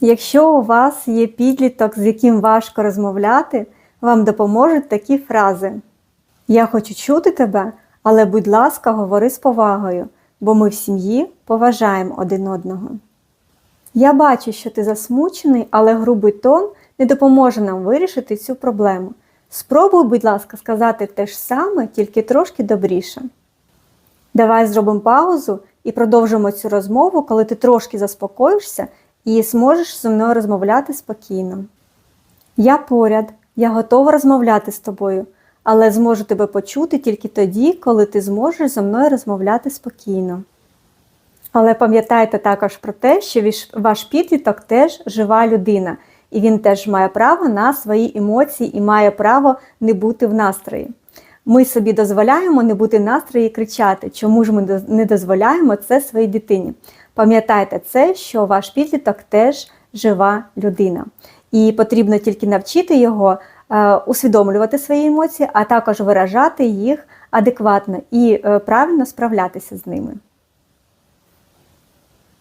Якщо у вас є підліток, з яким важко розмовляти, вам допоможуть такі фрази: Я хочу чути тебе, але, будь ласка, говори з повагою, бо ми в сім'ї поважаємо один одного. Я бачу, що ти засмучений, але грубий тон не допоможе нам вирішити цю проблему. Спробуй, будь ласка, сказати те ж саме, тільки трошки добріше. Давай зробимо паузу і продовжимо цю розмову, коли ти трошки заспокоїшся і зможеш зі мною розмовляти спокійно. Я поряд, я готова розмовляти з тобою, але зможу тебе почути тільки тоді, коли ти зможеш зі мною розмовляти спокійно. Але пам'ятайте також про те, що ваш підліток теж жива людина, і він теж має право на свої емоції і має право не бути в настрої. Ми собі дозволяємо не бути настрої і кричати. Чому ж ми не дозволяємо це своїй дитині? Пам'ятайте це, що ваш підліток теж жива людина, і потрібно тільки навчити його е, усвідомлювати свої емоції, а також виражати їх адекватно і е, правильно справлятися з ними.